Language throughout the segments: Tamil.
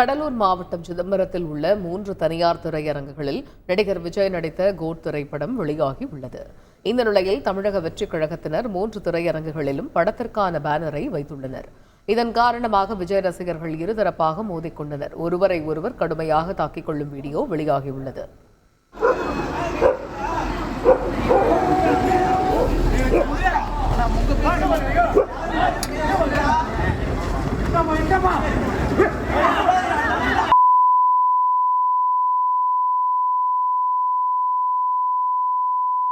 கடலூர் மாவட்டம் சிதம்பரத்தில் உள்ள மூன்று தனியார் திரையரங்குகளில் நடிகர் விஜய் நடித்த கோட் திரைப்படம் வெளியாகி உள்ளது இந்த நிலையில் தமிழக வெற்றிக் கழகத்தினர் மூன்று திரையரங்குகளிலும் படத்திற்கான பேனரை வைத்துள்ளனர் இதன் காரணமாக விஜய் ரசிகர்கள் இருதரப்பாக மோதிக்கொண்டனர் ஒருவரை ஒருவர் கடுமையாக தாக்கிக் கொள்ளும் வீடியோ வெளியாகியுள்ளது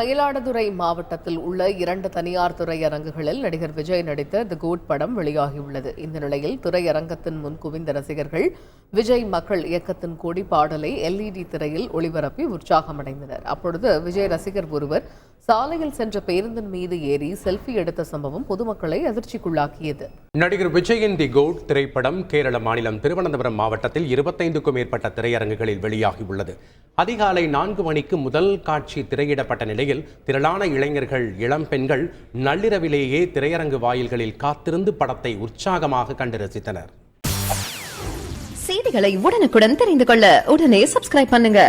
மயிலாடுதுறை மாவட்டத்தில் உள்ள இரண்டு தனியார் திரையரங்குகளில் நடிகர் விஜய் நடித்த தி கோட் படம் வெளியாகியுள்ளது. இந்த நிலையில் திரையரங்கத்தின் முன் குவிந்த ரசிகர்கள் விஜய் மக்கள் இயக்கத்தின் கொடி பாடலை எல்இடி திரையில் ஒளிபரப்பி உற்சாகமடைந்தனர். அப்பொழுது விஜய் ரசிகர் ஒருவர் சாலையில் சென்ற பேருந்தின் மீது ஏறி செல்ஃபி எடுத்த சம்பவம் பொதுமக்களை அதிர்ச்சிக்குள்ளாக்கியது. நடிகர் விஜயின் தி கோட் திரைப்படம் கேரள மாநிலம் திருவனந்தபுரம் மாவட்டத்தில் இருபத்தைந்துக்கும் மேற்பட்ட திரையரங்குகளில் வெளியாகியுள்ளது. அதிகாலை நான்கு மணிக்கு முதல் காட்சி திரையிடப்பட்ட நிலையில் திரளான இளைஞர்கள் இளம் பெண்கள் நள்ளிரவிலேயே திரையரங்கு வாயில்களில் காத்திருந்து படத்தை உற்சாகமாக கண்டு ரசித்தனர். செய்திகளை உடனுக்குடன் தெரிந்து கொள்ள உடனே சப்ஸ்கிரைப் பண்ணுங்க.